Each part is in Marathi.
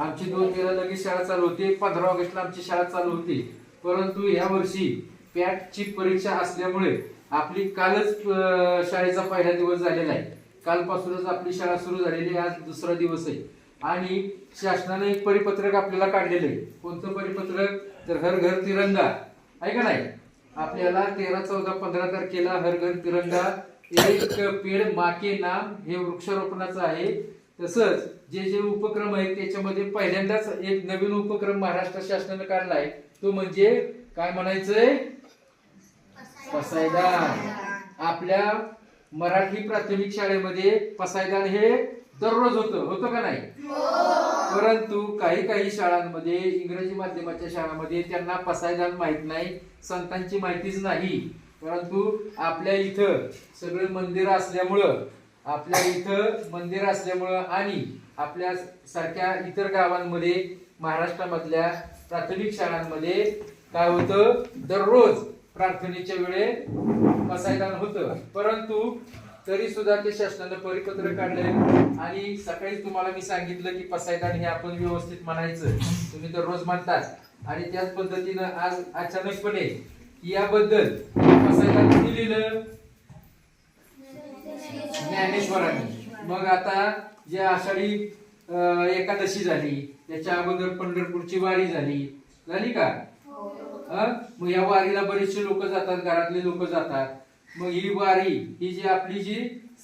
आमची दोन तेरा लगेच शाळा चालू होती पंधरा ऑगस्टला आमची शाळा चालू होती. परंतु या वर्षी पॅटची परीक्षा असल्यामुळे आपली कालच शाळेचा पहिला दिवस झालेला आहे. कालपासूनच आपली शाळा सुरू झालेली आहे आज दुसरा दिवस आहे. आणि शासनाने एक परिपत्रक आपल्याला काढलेलं आहे. कोणतं परिपत्रक? तर हर घर तिरंगा. आहे का नाही? आपल्याला तेरा चौदा पंधरा तारखेला हर घर तिरंगा एक पेड माके नाम हे वृक्षारोपणाचं आहे. तसंच जे जे उपक्रम आहेत त्याच्यामध्ये पहिल्यांदाच एक नवीन उपक्रम महाराष्ट्र शासनाने काढला आहे. तो म्हणजे काय म्हणायचंय? पसायदान. आपल्या मराठी प्राथमिक शाळेमध्ये पसायदान हे दररोज होतं. होतं का नाही? परंतु काही काही शाळांमध्ये इंग्रजी माध्यमाच्या शाळांमध्ये त्यांना पसायदान माहीत नाही संतांची माहितीच नाही. परंतु आपल्या इथं सगळे मंदिर असल्यामुळं आपल्या इथं मंदिर असल्यामुळं आणि आपल्या सारख्या इतर गावांमध्ये महाराष्ट्रामधल्या प्राथमिक शाळांमध्ये काय होतं? दररोज प्रार्थनेच्या वेळे पसायदान होतं. परंतु तरी सुद्धा ते शासनानं परिपत्र काढले आणि सकाळी तुम्हाला मी सांगितलं की पसायदान हे आपण व्यवस्थित म्हणायचं. तुम्ही तर रोज म्हणतात. आणि त्याच पद्धतीनं आज अचानकपणे याबद्दल पसायदान कोणी लिहिलं ज्ञानेश्वरांनी. मग आता जे आषाढी एकादशी झाली. त्याच्या अगोदर पंढरपूरची वारी झाली. झाली का? हं? मग या वारीला बरेचसे लोक जातात घरातले लोक जातात. मग ही वारी ही जी आपली जी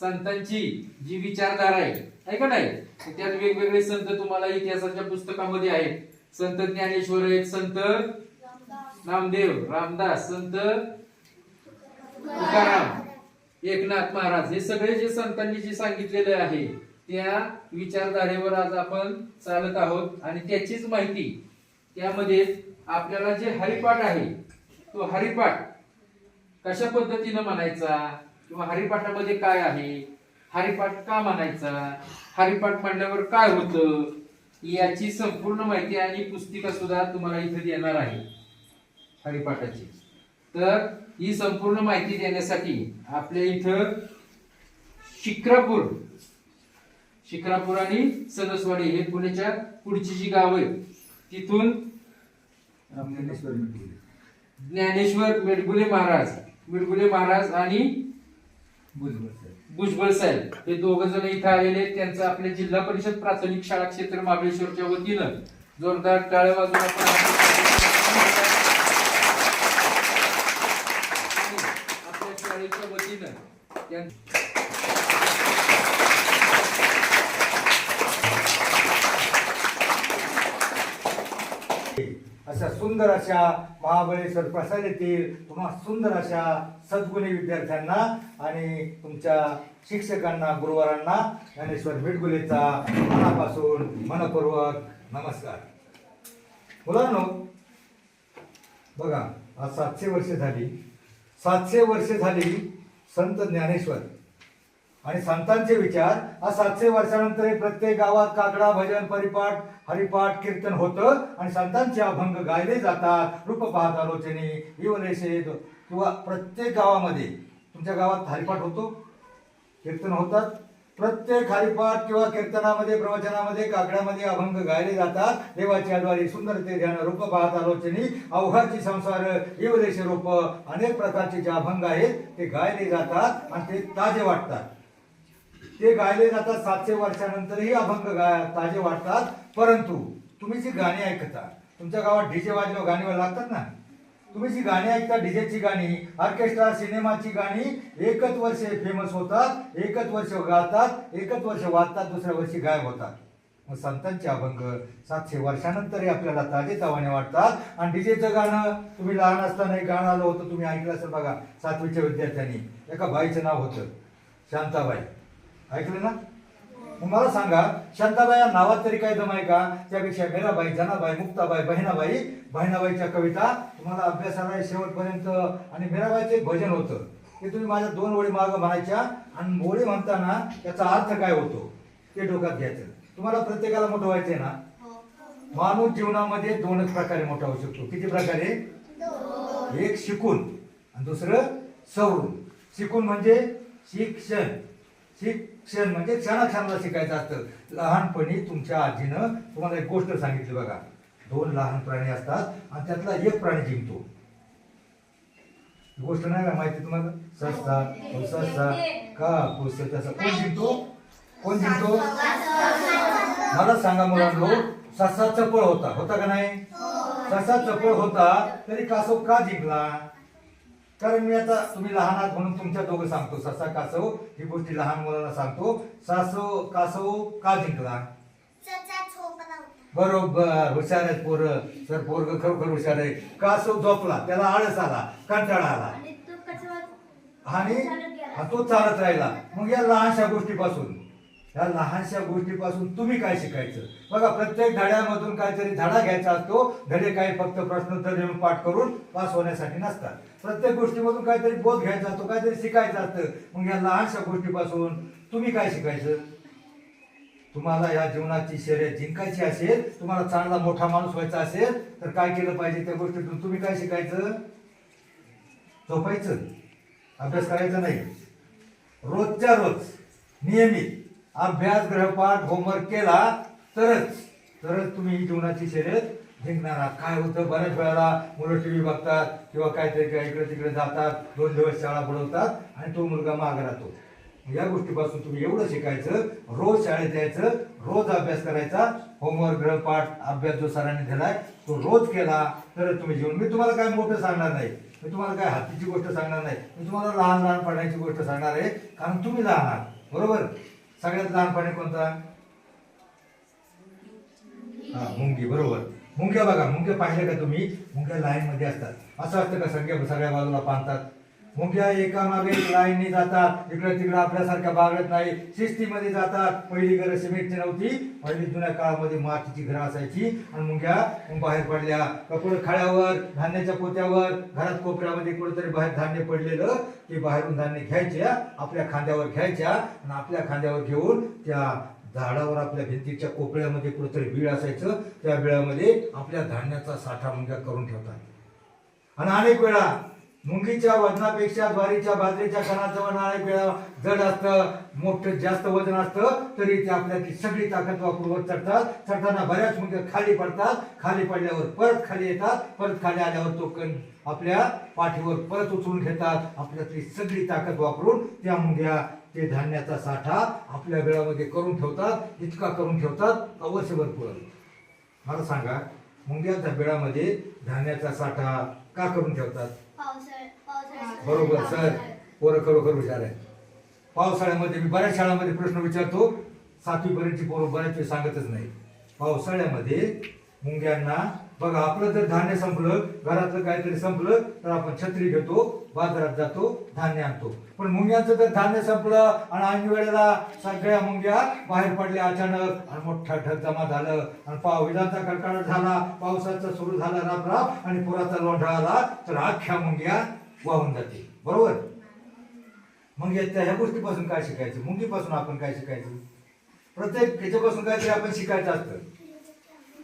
संतांची जी विचारधारा आहे आहे का नाही? त्यात वेगवेगळे संत तुम्हाला इतिहासाच्या पुस्तकामध्ये आहेत. संत ज्ञानेश्वर आहेत संत नामदेव रामदास संत तुकाराम. एकनाथ महाराज हे सगळे जे संतांनी जे सांगितलेले आहे त्या विचारधारेवर आज आपण चालत आहोत आणि त्याचीच माहिती त्यामध्ये आपल्याला जे हरिपाठ आहे तो हरिपाठ कशा पद्धतीनं म्हणायचा किंवा हरिपाठामध्ये काय आहे हरिपाठ का म्हणायचा हरिपाठ म्हणल्यावर काय होतं याची संपूर्ण माहिती आणि पुस्तिका सुद्धा तुम्हाला इथे देणार आहे हरिपाठाची. तर ही संपूर्ण माहिती देण्यासाठी आपल्या इथं शिक्रापूर शिक्रापूर आणि सदसवाडी हे पुण्याच्या पुढची जी गाव आहे तिथून ज्ञानेश्वर मेडगुले महाराज मेडगुले महाराज आणि भुजबळ साहेब. हे दोघ जण इथं आलेले आहेत. त्यांचं आपल्या जिल्हा परिषद प्राथमिक शाळा क्षेत्र महाबळेश्वरच्या वतीनं जोरदार टाळ्या वाजून आपण आपल्या शाळेच्या वतीनं त्यां- अशा सुंदर अशा महाबळेश्वर प्रसाद येथील तुम्हा सुंदर अशा सद्गुणी विद्यार्थ्यांना आणि तुमच्या शिक्षकांना गुरुवारांना ज्ञानेश्वर मिटगुलेचा मनापासून मनपूर्वक नमस्कार. मुलांनो बघा आज सातशे वर्षे झाली. सातशे वर्षे झाली संत ज्ञानेश्वर. आणि संतांचे विचार आज सातशे वर्षानंतरही प्रत्येक गावात काकडा भजन परिपाठ हरिपाठ कीर्तन होतं आणि संतांचे अभंग गायले जातात. रूप पाहत आलोचने इवलेशे किंवा प्रत्येक गावामध्ये तुमच्या गावात हरिपाठ होतो कीर्तन होतात प्रत्येक हरिपाठ किंवा कीर्तनामध्ये प्रवचनामध्ये काकड्यामध्ये अभंग गायले जातात. देवाच्या द्वारे सुंदर ते ध्यान रूप पाहत आलोचनी अवघाची संसार इवदेश रूप अनेक प्रकारचे जे अभंग आहेत ते गायले जातात आणि ते ताजे वाटतात. ते गायले जातात सातशे वर्षानंतरही अभंग गाय ताजे वाटतात. परंतु तुम्ही जी गाणी ऐकता तुमच्या गावात डीजे वाजवा गाणीवर लागतात ना? तुम्ही जी गाणी ऐकता डीजेची गाणी ऑर्केस्ट्रा सिनेमाची गाणी एकच वर्ष फेमस होतात एकच वर्ष गातात एकच वर्ष वाचतात दुसऱ्या वर्षी गायब होतात. मग संतांचे अभंग सातशे वर्षानंतरही आपल्याला ताजेतावाने वाटतात. आणि डीजेचं गाणं तुम्ही लहान असताना एक गाणं आलं होतं तुम्ही ऐकलं असेल बघा सातवीच्या विद्यार्थ्यांनी. एका बाईचं नाव होतं शांताबाई. ऐकलं ना? मग मला सांगा शांताबाई या नावात तरी काय आहे का? त्यापेक्षा मीराबाई जनाबाई मुक्ताबाई बहिणाबाई बहिणाबाईच्या कविता तुम्हाला अभ्यासाला आहे शेवटपर्यंत आणि मीराबाईचं एक भजन होतं. ते तुम्ही माझ्या दोन ओळी मागं म्हणायच्या आणि ओळी म्हणताना त्याचा अर्थ काय होतो? ते डोक्यात घ्यायचं. तुम्हाला प्रत्येकाला मोठं व्हायचंय ना? माणूस जीवनामध्ये दोनच प्रकारे मोठा होऊ शकतो. किती प्रकारे? एक शिकून आणि दुसरं सवरून. शिकून म्हणजे शिक्षण. क्षण म्हणजे क्षणाक्षणाला शिकायचं असतं. लहानपणी तुमच्या आजीनं तुम्हाला एक गोष्ट सांगितली बघा. दोन लहान प्राणी असतात आणि त्यातला एक प्राणी जिंकतो. गोष्ट नाही का माहिती तुम्हाला? सस्ता सस्ता का? पुस तसा कोण जिंकतो? कोण जिंकतो? मला सांगा मुलांनो ससा चपळ होता. होता का नाही? ससा चपळ होता तरी कासव का जिंकला? कारण मी आता तुम्ही लहान आहात म्हणून तुमच्या दोघं सांगतो. ससा कासव ही गोष्टी लहान मुलांना सांगतो. सासव कासव का जिंकला? बरोबर हुशार आहेत पोरं. सर पोरग खरोखर हुशार आहे. कासव झोपला. त्याला आळस आला कंटाळा आला. आणि तो कचरा आणि हा तो चालत राहिला. मग या लहानशा गोष्टीपासून. या लहानशा गोष्टीपासून तुम्ही काय शिकायचं? बघा प्रत्येक धड्यामधून काहीतरी धडा घ्यायचा असतो. धडे काही फक्त प्रश्नोत्तर देऊन पाठ करून पास होण्यासाठी नसतात. प्रत्येक गोष्टीमधून काहीतरी बोध घ्यायचा असतो काहीतरी शिकायचं असतं. मग या लहानशा गोष्टीपासून तुम्ही काय शिकायचं? तुम्हाला या जीवनाची शर्यत जिंकायची असेल तुम्हाला चांगला मोठा माणूस व्हायचा असेल तर काय केलं पाहिजे त्या गोष्टीतून तुम्ही काय शिकायचं? झोपायचं. अभ्यास करायचा नाही. रोजच्या रोज नियमित. अभ्यास ग्रहपाठ होमवर्क केला तरच तरच तुम्ही ही जीवनाची शर्यत जिंकणार आहात. काय होतं? बऱ्याच वेळेला मुलं टी व्ही बघतात किंवा काहीतरी काय इकडे तिकडे जातात दोन दिवस शाळा बुडवतात आणि तो मुलगा मागे राहतो. या गोष्टीपासून तुम्ही एवढं शिकायचं रोज शाळेत यायचं रोज अभ्यास करायचा होमवर्क ग्रहपाठ अभ्यास जो सरांनी दिलाय तो रोज केला तर तुम्ही जीवन. मी तुम्हाला काय मोठं सांगणार नाही. मी तुम्हाला काय हातीची गोष्ट सांगणार नाही. मी तुम्हाला लहान लहान पडण्याची गोष्ट सांगणार आहे. कारण तुम्ही लहान आहात. बरोबर? सगळ्यात लहानपणी कोणता? हा मुंगी बरोबर. मुंग्या बघा मुंग्या पाहिल्या का तुम्ही? मुंग्या लाईन मध्ये असतात. असं असतं का सगळ्या सगळ्या बाजूला पाहतात मुंग्या एका मागे लाईनने जातात. इकडं तिकडं आपल्यासारख्या बागडत नाही. शिस्तीमध्ये जातात. पहिली घरं सिमेंटची नव्हती. पहिली जुन्या काळामध्ये मातीची घरं असायची. आणि मुंग्या बाहेर पडल्या. कपड खाड्यावर धान्याच्या पोत्यावर घरात कोपऱ्यामध्ये कुठेतरी बाहेर धान्य पडलेलं ते बाहेरून धान्य घ्यायच्या आपल्या खांद्यावर घ्यायच्या आणि आपल्या खांद्यावर घेऊन त्या झाडावर आपल्या भिंतीच्या कोपऱ्यामध्ये कुठेतरी बीळ असायचं. त्या बिळामध्ये आपल्या धान्याचा साठा मुंग्या करून ठेवतात. आणि अनेक वेळा मुंगीच्या वजनापेक्षा ज्वारीच्या बाजरीच्या कणाचं वजन अनेक वेळा जड असतं मोठं जास्त वजन असतं तरी ते आपल्याची सगळी ताकद वापरून वर चढतात. चढताना बऱ्याच मुंग्या खाली पडतात. खाली पडल्यावर परत खाली येतात. परत खाली आल्यावर तो कण आपल्या पाठीवर परत उचलून घेतात. आपल्यातली सगळी ताकद वापरून त्या मुंग्या ते धान्याचा साठा आपल्या वेळामध्ये करून ठेवतात. इतका करून ठेवतात. अवश्य वर्षभर मला सांगा मुंग्याच्या वेळामध्ये धान्याचा साठा का करून ठेवतात? पावसाळ्यात. बरोबर सर. पोरं खरोखर हुशार आहे पावसाळ्यामध्ये मी बऱ्याच शाळांमध्ये प्रश्न विचारतो. सातवीपर्यंतची पोरं बऱ्याच वेळ सांगतच नाही पावसाळ्यामध्ये मुंग्यांना बघा आपलं जर धान्य संपलं घरातलं काहीतरी संपलं तर आपण छत्री घेतो बाजारात जातो धान्य आणतो. पण मुंग्यांचं जर धान्य संपलं आणि ऐन वेळेला सगळ्या मुंग्या बाहेर पडल्या अचानक आणि मोठा ढग जमा झालं आणि पाव विजांचा कडकडाट झाला पावसाचा सुरू झाला राब राप आणि पुराचा लोंढा आला तर अख्ख्या मुंग्या वाहून जाते. बरोबर? मग या त्या ह्या गोष्टीपासून काय शिकायचं? मुंगीपासून आपण काय शिकायचं? प्रत्येक ह्याच्यापासून काहीतरी आपण शिकायचं असतं.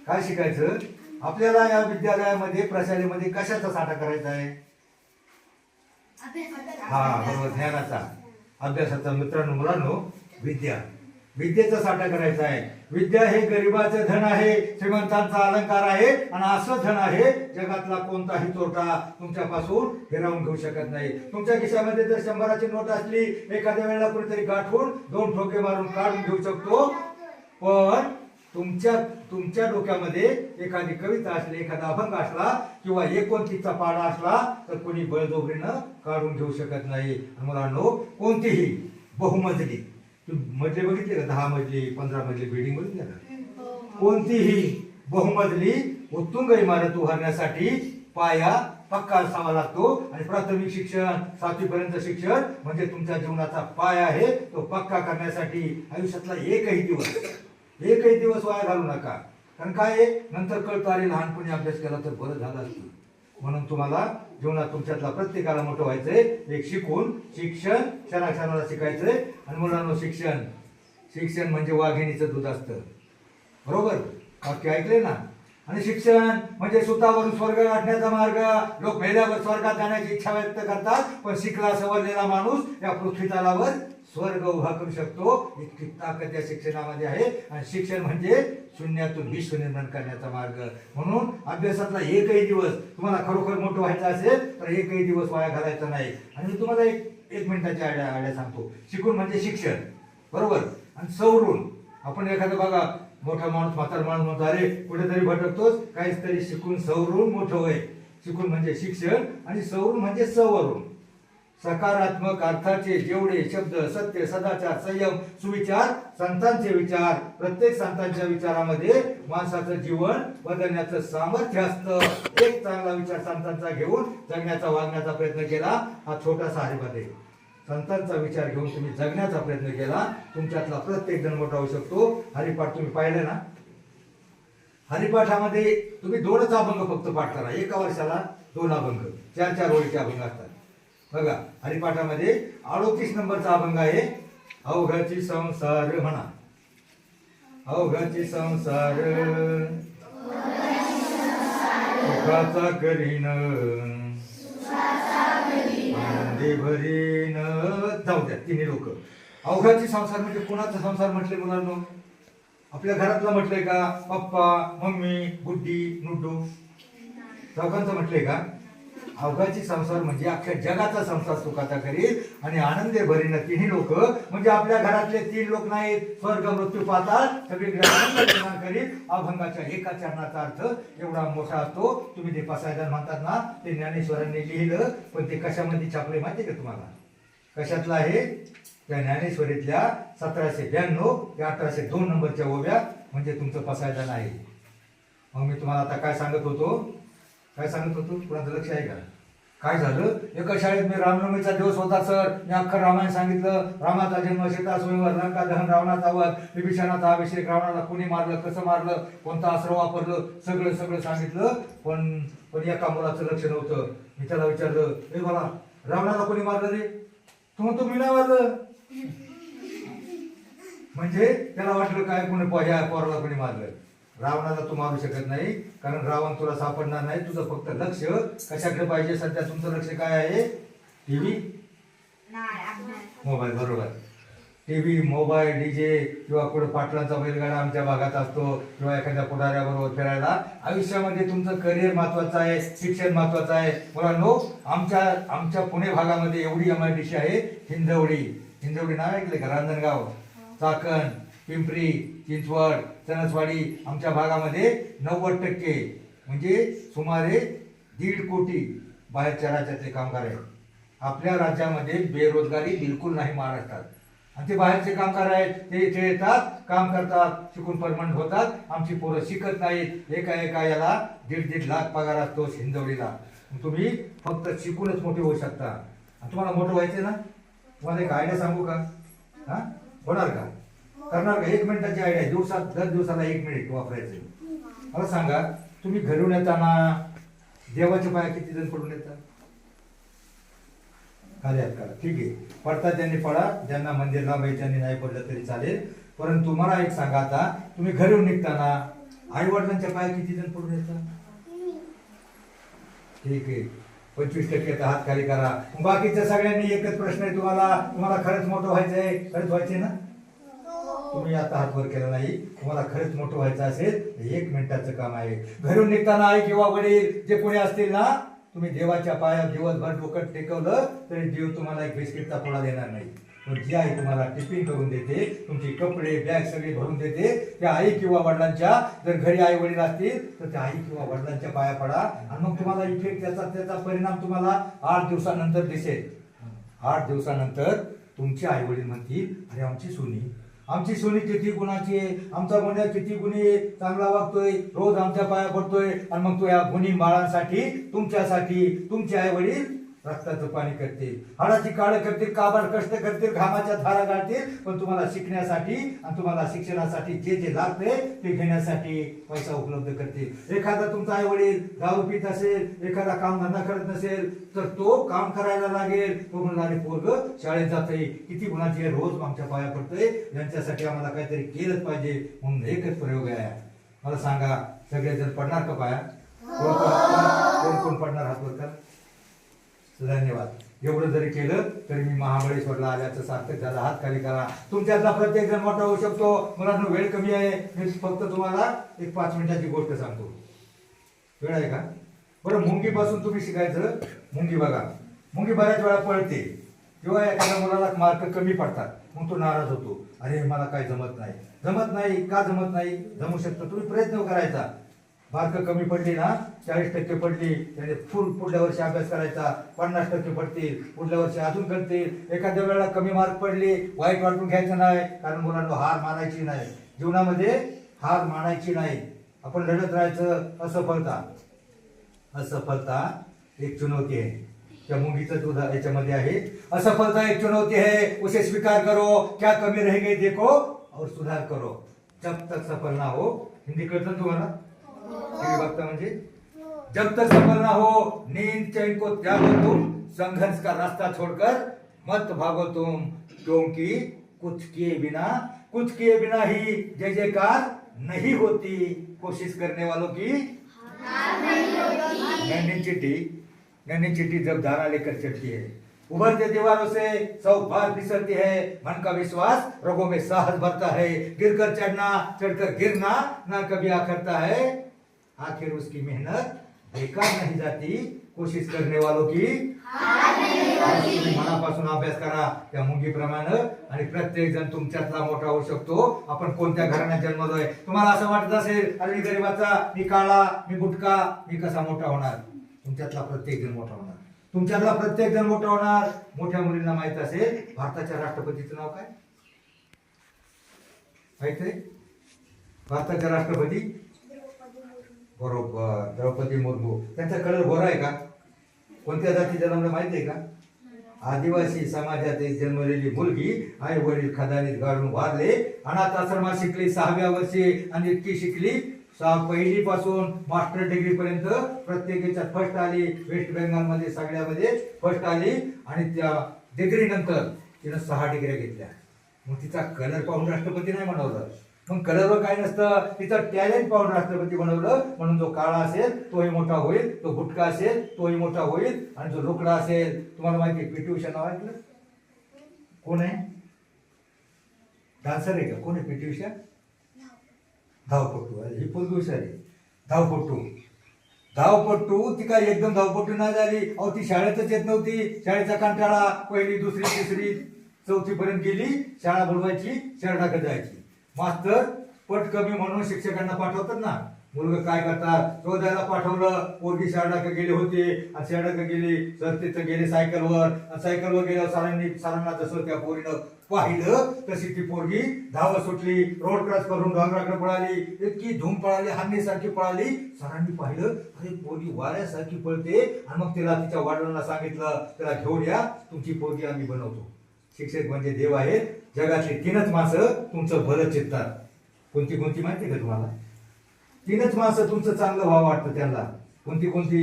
काय शिकायचं? आपल्याला या विद्यालयामध्ये प्रशालेमध्ये कशाचा साठा करायचा आहे? हा बरोबर. ज्ञानाचा. अभ्यासाचा मित्रांनो मुलांनो विद्या. विद्येचा साठा करायचा आहे. विद्या हे गरिबाचं धन आहे श्रीमंतांचा अलंकार आहे आणि असं धन आहे जगातला कोणताही चोरटा तुमच्यापासून हिरावून घेऊ शकत नाही. तुमच्या खिशामध्ये जर शंभराची नोट असली एखाद्या वेळेला कुठेतरी गाठून दोन ठोके मारून काढून घेऊ शकतो. पण तुमच्या तुमच्या डोक्यामध्ये एखादी कविता असली एखादा अभंग असला किंवा एकोणतीसचा पाडा असला तर कोणी बळजोबरीनं काढून घेऊ शकत नाही. मुलांनो कोणतीही बहुमजली मजले बघितले का? दहा मजली पंधरा मजली बिल्डिंग बघितल्या का कोणतीही बहुमजली उत्तुंग इमारत उभारण्यासाठी पाया पक्का असावा लागतो. आणि प्राथमिक शिक्षण सातवी पर्यंत शिक्षण म्हणजे तुमच्या जीवनाचा पाया आहे तो पक्का करण्यासाठी आयुष्यातला एकही दिवस एकही दिवस वाया घालू नका. कारण काय नंतर कळतं अरे लहानपणी अभ्यास केला तर बरं झालं असतं. म्हणून तुम्हाला जीवनात तुमच्यातला प्रत्येकाला मोठं व्हायचंय. एक शिकून शिक्षण क्षणाक्षणाला शिकायचंय आणि मुलांना शिक्षण. शिक्षण म्हणजे वाघिणीचं दूध असतं. बरोबर? वाक्य ऐकले ना? आणि शिक्षण म्हणजे सुतावरून स्वर्ग गाठण्याचा मार्ग. लोक मेल्यावर स्वर्गात जाण्याची इच्छा व्यक्त करतात. पण शिकला सवरलेला माणूस या पृथ्वी तलावर स्वर्ग उभा करू शकतो. इतकी ताकद या शिक्षणामध्ये आहे. आणि शिक्षण म्हणजे शून्यातून विश्व निर्माण करण्याचा मार्ग. म्हणून अभ्यासातला एकही दिवस तुम्हाला खरोखर मोठं व्हायचं असेल तर एकही दिवस वाया घालायचा नाही. आणि मी तुम्हाला एक एक मिनिटाच्या आयडिया आड्या सांगतो. शिकून म्हणजे शिक्षण. बरोबर? आणि सवरून. आपण एखादं बघा मोठा माणूस म्हातारा माणूस म्हणतो अरे कुठेतरी भटकतोच काहीच तरी शिकून सवरून मोठं होय. शिकून म्हणजे शिक्षण आणि सवरून म्हणजे सवरून. सकारात्मक अर्थाचे जेवढे शब्द सत्य सदाचार संयम सुविचार संतांचे विचार प्रत्येक संतांच्या विचारामध्ये माणसाचं जीवन बदलण्याचं सामर्थ्य असतं. एक चांगला विचार संतांचा घेऊन जगण्याचा वागण्याचा प्रयत्न केला हा छोटासा हरिपाठ आहे संतांचा विचार घेऊन तुम्ही जगण्याचा प्रयत्न केला तुमच्यातला प्रत्येक जण मोठा होऊ शकतो. हरिपाठ तुम्ही पाहिलं ना? हरिपाठामध्ये तुम्ही दोनच अभंग फक्त पाठ करा. एका वर्षाला दोन अभंग चार चार ओळीचे अभंग असतात. बघा हरिपाठामध्ये अडोतीस नंबरचा अभंग आहे. अवघाची संसार म्हणा. अवघाची संसार. सुखाचा करीन आनंदी भरीन. जाऊ द्या तिन्ही लोक. अवघाची संसार म्हणजे कोणाचा संसार म्हटले मुलांनो? आपल्या घरातला म्हटलंय का? पप्पा मम्मी गुड्डी नुड्डू चौघांचं म्हटलंय का? अवघाची संसार म्हणजे अख्ख्या जगाचा संसार सुखाचा करील आणि आनंदे भरीनं तिन्ही लोक. म्हणजे आपल्या घरातले तीन लोक नाहीत. स्वर्ग मृत्यू पाहतात सगळीकडे आनंद निर्माण करील अभंगाच्या एका चरणाचा अर्थ एवढा मोठा असतो. तुम्ही ते पसायदान म्हणतात ना ते ज्ञानेश्वरांनी लिहिलं. पण ते कशामध्ये छापले माहिती का तुम्हाला? कशातलं आहे? त्या ज्ञानेश्वरीतल्या सतराशे ब्याण्णव ते अठराशे दोन नंबरच्या ओव्या. म्हणजे तुमचं पसायदान आहे. मग मी तुम्हाला आता काय सांगत होतो? काय सांगत होतो? कुणाचं लक्ष आहे का? काय झालं? एका शाळेत मी रामनवमीचा दिवस होता सर. मी अख्खं रामायण सांगितलं. रामाचा जन्म सीता स्वयंवर लंका दहन रावणाचा वध. विभीषणाचा अभिषेक रावणाला कोणी मारलं कसं मारलं कोणता अस्त्र वापरलं सगळं सगळं सांगितलं. पण पण एका मुलाचं लक्ष नव्हतं. मी त्याला विचारलं हे मला रावणाला कोणी मारलं रे? तू म्हणतो मी नाही मारलं. म्हणजे त्याला वाटलं काय कोणी पोह्या पोराला कोणी मारलं. रावणाला तू मारू शकत नाही कारण रावण तुला सापडणार नाही. तुझं फक्त लक्ष कशाकडे पाहिजे? सध्या तुमचं लक्ष काय आहे? टीव्ही? मोबाईल बरोबर. टीव्ही मोबाईल डीजे किंवा कुठं पाटलांचा बैलगाडा आमच्या भागात असतो किंवा एखाद्या पुढाऱ्याबरोबर फिरायला. आयुष्यामध्ये तुमचं करिअर महत्वाचं आहे शिक्षण महत्वाचं आहे. मुलांनो आमच्या आमच्या पुणे भागामध्ये एवढी एम आय डी सी आहे हिंजवडी हिंजवडी नाव ऐकले का? रांजणगाव. चाकण. पिंपरी चिंचवड चणसवाडी आमच्या भागामध्ये नव्वद टक्के म्हणजे सुमारे दीड कोटी बाहेरच्या राज्यातले कामगार आहेत. आपल्या राज्यामध्ये बेरोजगारी बिलकुल नाही महाराष्ट्रात. आणि ते बाहेरचे कामगार आहेत ते इथे येतात काम करतात शिकून परमनंट होतात आमची पोरं शिकत नाहीत. एका एका याला दीड दीड लाख पगार असतो हिंजवडीला मग तुम्ही फक्त शिकूनच मोठे होऊ शकता. तुम्हाला मोठं व्हायचे ना? तुम्हाला एक आयडिया सांगू का? हा? होणार का? करणार का? एक मिनिटाची आयडिया दिवसात दर दिवसाला एक मिनिट वापरायचं. मला सांगा तुम्ही घरून येताना देवाच्या पाया किती जण पडून येतात? खाली हात करा ठीक आहे. पडतात त्यांनी पडा. ज्यांना मंदिर लांब त्यांनी नाही पडलं तरी चालेल. परंतु मला एक सांगा आता तुम्ही घरून निघताना आई वडिलांच्या पाया किती जण पडून येतात? ठीक आहे. पंचवीस टक्के हात खाली करा. बाकीच्या सगळ्यांनी एकच प्रश्न आहे तुम्हाला. तुम्हाला खरंच मोठं व्हायचंय? खरंच व्हायचंय ना? तुम्ही आता हात वर केला नाही. तुम्हाला खरंच मोठं व्हायचं असेल एक मिनिटाचं काम आहे. घरून निघताना आई किंवा वडील जे कोणी असतील ना तुम्ही देवाच्या पाया दिवसभर डोकं टेकवलं तरी देव तुम्हाला एक बिस्किटचा पोळा देणार नाही. पण जी आई तुम्हाला टिफिन करून देते तुमचे कपडे बॅग सगळे भरून देते त्या आई किंवा वडिलांच्या जर घरी आई वडील असतील तर त्या आई किंवा वडिलांच्या पाया पडा. आणि मग तुम्हाला इफेक्ट त्याचा त्याचा परिणाम तुम्हाला आठ दिवसानंतर दिसेल. आठ दिवसानंतर तुमचे आई वडील म्हणतील अरे आमची सुनी आमची सोनी किती गुणाची आहे? आमचा गुन्हा किती गुणी आहे? चांगला वागतोय रोज आमच्या पाया पडतोय. आणि मग तो या गुणी बाळांसाठी तुमच्यासाठी तुमचे आई वडील रक्ताचं पाणी करतील. हाडाची काळ करतील काबाड कष्ट करतील घामाच्या धारा गाळतील पण तुम्हाला शिकण्यासाठी आणि तुम्हाला शिक्षणासाठी जे जे लागते ते घेण्यासाठी पैसा उपलब्ध करतील. एखादा तुमचा आई वडील दारू पित असेल एखादा काम धंदा करत नसेल तर तो काम करायला लागेल. तो म्हणणारे पोरग शाळेत जाते किती गुणाची रोज आमच्या पाया पडतोय. यांच्यासाठी आम्हाला काहीतरी केलंच पाहिजे म्हणून एकच प्रयोग आहे. मला सांगा सगळे जण पडणार का पाया? कोण कोण पडणार हात वर का? धन्यवाद. एवढं जरी केलं तरी मी महाबळेश्वरला आल्याचं सार्थक झालं हात खाली करा. तुमच्यातला प्रत्येक जण मोठा होऊ शकतो. मुलांना वेळ कमी आहे. मी फक्त तुम्हाला एक पाच मिनिटाची गोष्ट सांगतो. वेळ आहे का? बरं मुंगीपासून तुम्ही शिकायचं. मुंगी बघा. मुंगी बऱ्याच वेळा पळते. किंवा एखाद्या मुलाला मार्क कमी पडतात. मग तो नाराज होतो. अरे मला काय जमत नाही. जमत नाही? का जमत नाही? जमू शकतं. तुम्ही प्रयत्न करायचा. मार्क कमी पडली ना चाळीस टक्के पडली त्याने फुल पुढल्या वर्षी अभ्यास करायचा पन्नास टक्के पडतील पुढल्या वर्षी अजून करतील. एखाद्या वेळेला कमी मार्क पडली वाईट वाटून घ्यायचं नाही कारण मुलांना हार मानायची नाही. जीवनामध्ये हार मानायची नाही. आपण लढत राहायचं असफलता. असफलता एक चुनौती आहे. त्या मुंगीचं दूध याच्यामध्ये आहे. असफलता एक चुनौती है उसे स्वीकार करो. क्या कमी रह गई देखो और सुधार करो. जब तक सफल ना हो. हिंदी कळतं तुम्हाला? म्हणजे जब तक सफल ना हो, नींद चैन को त्यागो तुम, संघर्ष का रास्ता छोड़कर मत भागो तुम, क्योंकि कुछ किए बिना, कुछ किए बिना ही जय जयकार नहीं होती। कोशिश करने वालों की नैनी चिट्ठी नैनी चिट्ठी जब धारा लेकर चलती है, उभरते दीवारों से सौ बार फिसलती है। मन का विश्वास रोगों में साहस भरता है, गिरकर चढ़ना, चढ़कर गिरना ना कभी आखरता है। आखिर उसकी मेहनत बेकार नहीं जाती. कोशिश करने वालों की मनापासून अभ्यास करा त्या मुंगीप्रमाणे आणि प्रत्येक जण तुमच्यातला मोठा होऊ शकतो. आपण कोणत्या घराण्यात जन्मलोय तुम्हाला असं वाटत असेल अरे मी गरीबाचा मी काळा मी बुटका मी कसा मोठा होणार? तुमच्यातला प्रत्येक जण मोठा होणार. तुमच्यातला प्रत्येक जण मोठा होणार. मोठ्या मुलींना माहीत असेल भारताच्या राष्ट्रपतीचं नाव काय? माहीत आहे भारताच्या राष्ट्रपती बरोबर. द्रौपदी मुर्मू. त्यांचा कलर गोरा आहे का? कोणत्या जाती जन्मला माहिती आहे का? आदिवासी समाजात एक जन्मलेली मुलगी आई वडील खदानीत गाडून वारले. अनाथ आश्रमात शिकली सहाव्या वर्षी आणि इतकी शिकली. सहा पहिली पासून मास्टर डिग्री पर्यंत प्रत्येक याच्यात फर्स्ट आली वेस्ट बेंगाल मध्ये सगळ्यामध्ये फर्स्ट आली. आणि त्या डिग्री नंतर तिनं सहा डिग्र्या घेतल्या. मग तिचा कलर पाहून राष्ट्रपती नाही बनवलं मग कलरवर काय नसतं? तिचं टॅलेंट पाहून राष्ट्रपती बनवलं. म्हणून जो काळा असेल तोही मोठा होईल. तो गुटका असेल तोही मोठा होईल. आणि जो लोकडा असेल तुम्हाला माहिती आहे पीटी उषा नाव ऐकलं कोण आहे? डान्सर आहे का? कोण आहे पीटी उषा? धावपट्टू अरे ही पोरगी हुशार आहे. धावपट्टू धावपट्टू ती काय एकदम धावपट्टू नाही झाली. अहो ती शाळेतच येत नव्हती. शाळेचा कंटाळा पहिली दुसरी तिसरी चौथीपर्यंत गेली. शाळा बुडवायची शहराकडे जायची. मास्तर पट कमी म्हणून शिक्षकांना पाठवतात ना. मुलगा काय करतात? शोधायला पाठवलं पोरगी शाळा गेले होते आणि शाळाकडे गेली सर तिथं गेले सायकलवर आणि सायकलवर गेल्यावर सरांनी सरांना जसं त्या पोरीनं पाहिलं तशी ती पोरगी धावत सुटली रोड क्रॉस करून डोंगराकडे पळाली इतकी धूम पळाली हाणीसारखी पळाली. सरांनी पाहिलं अरे पोरगी वाऱ्यासारखी पळते आणि मग तिला तिच्या वडिलांना सांगितलं तिला घेऊन या तुमची पोरगी आम्ही बनवतो. शिक्षक म्हणजे देव आहेत. जगातली तीनच माणसं तुमचं भलं चित्तात. कोणती कोणती माहिती का तुम्हाला? तीनच माणसं तुमचं चांगलं व्हावं वाटतं त्यांना. कोणती कोणती?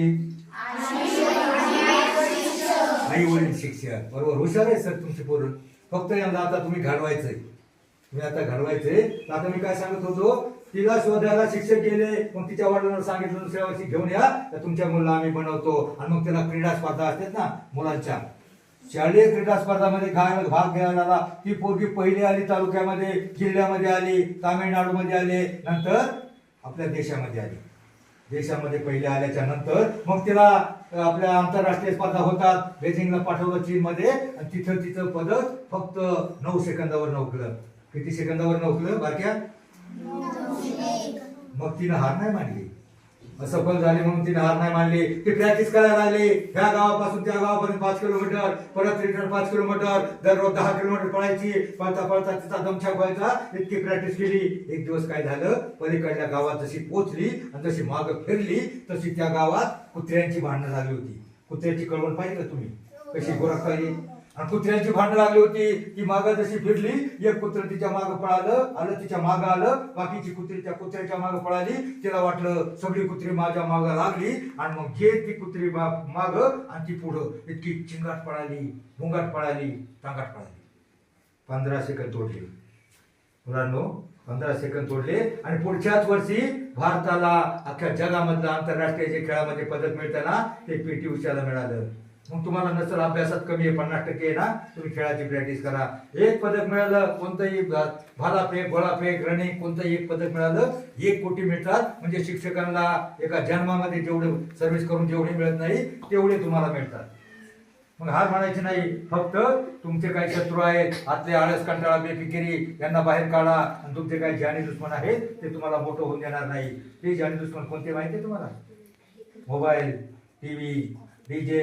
आई वडील शिक्षक. बरोबर हुशार आहे सर तुमचे पोरं. फक्त यांना आता तुम्ही घडवायचंय तुम्ही आता घडवायचंय तर आता मी काय सांगत होतो? तिला शोधायला शिक्षक गेले. मग तिच्या वडिलांना सांगितलं दुसऱ्या वर्षी घेऊन या. तर तुमच्या मुलाला आम्ही बनवतो. आणि मग त्याला क्रीडा स्पर्धा असतात ना मुलांच्या. शालेय क्रीडा स्पर्धामध्ये काय भाग घ्यायला आला ती पोरगी पहिली आली तालुक्यामध्ये जिल्ह्यामध्ये आली तामिळनाडूमध्ये आले नंतर आपल्या देशामध्ये आली. देशामध्ये पहिले आल्याच्यानंतर मग तिला आपल्या आंतरराष्ट्रीय स्पर्धा होतात. बेजिंगला पाठवलं चीनमध्ये आणि तिथं तिचं पदक फक्त नऊ सेकंदावर नौकलं. किती सेकंदावर नौकलं बारक्या? मग तिनं हार नाही मानली. असफल झाली म्हणून तिने हार नाही मानली. ती प्रॅक्टिस करायला लागली. ह्या गावापासून त्या गावापर्यंत पाच किलोमीटर परत रिटर्न पाच किलोमीटर. दररोज दहा किलोमीटर पळायची. पळता पळता तिचा दमछा व्हायचा. इतकी प्रॅक्टिस केली. एक दिवस काय झालं? पलीकडल्या गावात जशी पोचली आणि जशी माग फिरली तशी त्या गावात कुत्र्यांची भांडणं झाली होती. कुत्र्याची कळवण पाहिजे का तुम्ही? कशी गोरखकारी आणि कुत्र्यांची भांडणं लागली होती. ती माग जशी फिरली एक कुत्र तिच्या माग पळालं आलं तिच्या माग आलं बाकीची कुत्री त्या कुत्र्याच्या माग पळाली. तिला वाटलं सगळी कुत्री माझ्या माग लागली आणि मग घे ती कुत्री माग आणि ती पुढं. इतकी चिंगाट पळाली भुंगाट पळाली टांगाट पळाली. पंधरा सेकंद तोडले. मुलांनो पंधरा सेकंद तोडले आणि पुढच्याच वर्षी भारताला अख्ख्या जगामधलं आंतरराष्ट्रीय जे खेळामध्ये पदक मिळताना ते पी टी उषाला मिळालं. मग तुम्हाला नसेल अभ्यासात कमी आहे पन्नास टक्के आहे ना? तुम्ही खेळाची प्रॅक्टिस करा. एक पदक मिळालं कोणतंही भाला गोळाफेक रनिंग कोणतंही एक पदक मिळालं एक कोटी मिळतात. म्हणजे शिक्षकांना एका जन्मामध्ये जेवढे सर्व्हिस करून जेवढे मिळत नाही तेवढे तुम्हाला मिळतात. मग हार म्हणायचे नाही फक्त तुमचे काही शत्रू आहेत आतले आळस कंटाळा बेफिकिरी यांना बाहेर काढा आणि तुमचे काही जाणी दुश्मन आहेत ते तुम्हाला मोठं होऊन देणार नाही. ते जाणी दुश्मन कोणते माहिती आहे तुम्हाला? मोबाईल टी व्ही डीजे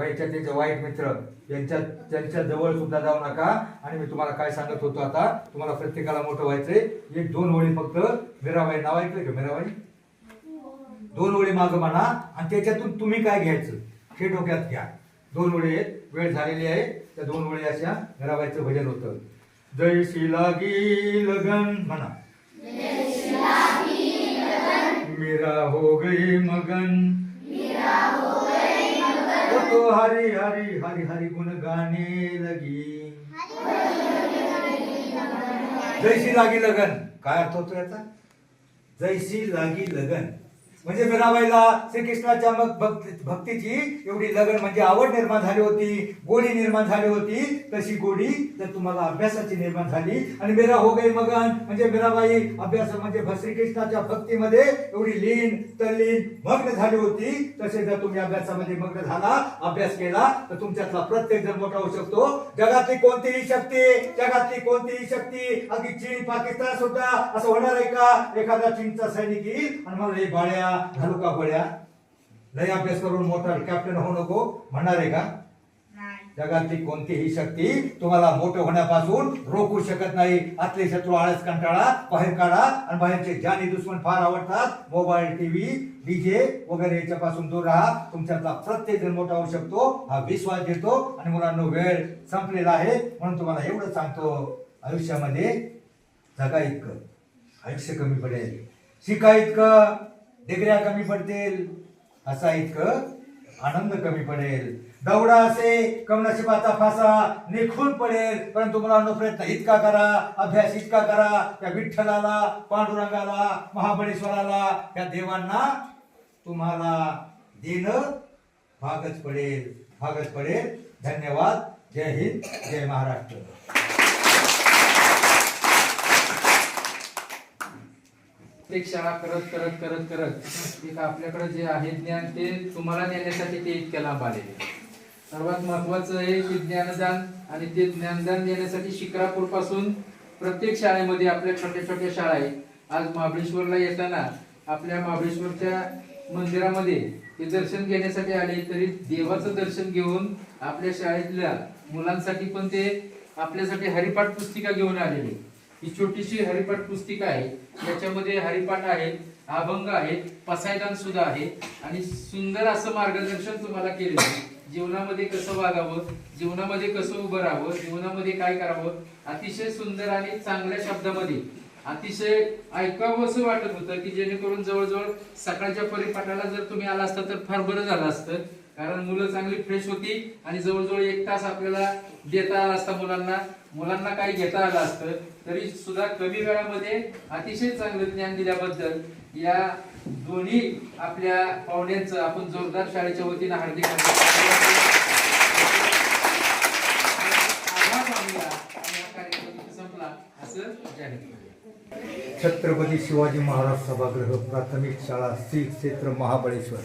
याच्या त्यांचे वाईट मित्र यांच्या त्यांच्या जवळ सुद्धा जाऊ नका. आणि मी तुम्हाला काय सांगत होतो आता तुम्हाला प्रत्येकाला मोठं व्हायचंय. एक दोन ओळी फक्त. मीराबाई नाव ऐकलंय का मीराबाई? दोन ओळी मागं म्हणा आणि त्याच्यातून तुम्ही काय घ्यायचं? हे डोक्यात घ्या. दोन ओळी आहेत वेळ झालेली आहे. त्या दोन ओळी अशा घराबाईचं भजन होतं. जय लागी लगन म्हणा. मेरा हो गई मगन. वो तो हरी हरी हरी हरी गुण गाने लगी। जैसी लागी लगन काय अर्थ होतो याचा? जैसी लागी लगन. म्हणजे मीराबाईला श्रीकृष्णाच्या मग भक्ती भक्तीची एवढी लगन म्हणजे आवड निर्माण झाली होती गोडी निर्माण झाली होती तशी गोडी तर तुम्हाला अभ्यासाची निर्माण झाली. आणि मीरा हो गई मगन म्हणजे मीराबाई अभ्यास म्हणजे श्रीकृष्णाच्या भक्तीमध्ये एवढी लीन तल्लीन मग्न झाली होती. तसे जर तुम्ही अभ्यासामध्ये मग्न झाला अभ्यास केला तर तुमच्यातला प्रत्येक जण मोठा होऊ शकतो. जगातली कोणतीही शक्ती जगातली कोणतीही शक्ती अगदी चीन पाकिस्तान सुद्धा असं होणार आहे का? एखादा चीनचा सैनिक येईल आणि मला हे बाळ्या घालू का बळ्या लय अभ्यास करून मोठा कॅप्टन होऊ नको म्हणणार आहे का जगातली कोणतीही शक्ती तुम्हाला मोठं होण्यापासून रोखू शकत नाही. आतले शत्रू आळस कंटाळा बाहेर काढा आणि बाहेरचे जानी दुश्मन फार आवडतात. मोबाईल टीव्ही डीजे वगैरे याच्यापासून दूर राहा. तुमच्यातला प्रत्येक जण मोठा होऊ शकतो. हा विश्वास देतो. आणि मुलांना वेळ संपलेला आहे म्हणून तुम्हाला एवढं सांगतो. आयुष्यामध्ये जगा इतकं आयुष्य कमी पडेल. शिका इतकं डिग्र्या कमी पडतील. असा इतकं आनंद कमी पडेल. दौडा असे कमनशिबाचा फासा निखून पडेल. परंतु मुलांनो प्रयत्न इतका करा अभ्यास इतका करा त्या विठ्ठलाला पांडुरंगाला महाबळेश्वराला त्या देवांना तुम्हाला देणं भागच पडेल. भागच पडेल. धन्यवाद. जय हिंद. जय महाराष्ट्र. प्रत्येक शाळा करत करत करत करत एक आपल्याकडे जे आहे ज्ञान ते तुम्हाला देण्यासाठी ते इतक्या लांब आलेले सर्वात महत्वाचं आहे की ज्ञानदान आणि ते ज्ञानदान देण्यासाठी शिक्रापूरपासून प्रत्येक शाळेमध्ये आपल्या छोट्या छोट्या शाळा आहेत. आज महाबळेश्वरला येताना आपल्या महाबळेश्वरच्या मंदिरामध्ये ते दर्शन घेण्यासाठी आले तरी देवाचं दर्शन घेऊन आपल्या शाळेतल्या मुलांसाठी पण ते आपल्यासाठी हरिपाठ पुस्तिका घेऊन आलेली ही छोटीशी हरिपाठ पुस्तिका आहे. याच्यामध्ये हरिपाठ आहे अभंग आहेत पसायदान सुद्धा आहे. आणि सुंदर असं मार्गदर्शन तुम्हाला केलेलं आहे. जीवनामध्ये कसं वागावं जीवनामध्ये कसं उभं राहावं जीवनामध्ये काय करावं अतिशय सुंदर आणि चांगल्या शब्दामध्ये अतिशय ऐकावं असं वाटत होतं की जेणेकरून जवळजवळ सकाळच्या परिपाठाला जर तुम्ही आला असता तर फार बरं झालं असतं. कारण मुलं चांगली फ्रेश होती आणि जवळजवळ एक तास आपल्याला देता आला असता मुलांना. मुलांना काही घेता आलं असतं तरी सुद्धा कमी वेळामध्ये अतिशय चांगलं ज्ञान दिल्याबद्दल या दोन्ही आपल्या पाहुण्यांचं आपण जोरदार शाळेच्या वतीनं हार्दिक संपला असं जाहीर छत्रपती शिवाजी महाराज सभागृह प्राथमिक शाळा श्री क्षेत्र महाबळेश्वर.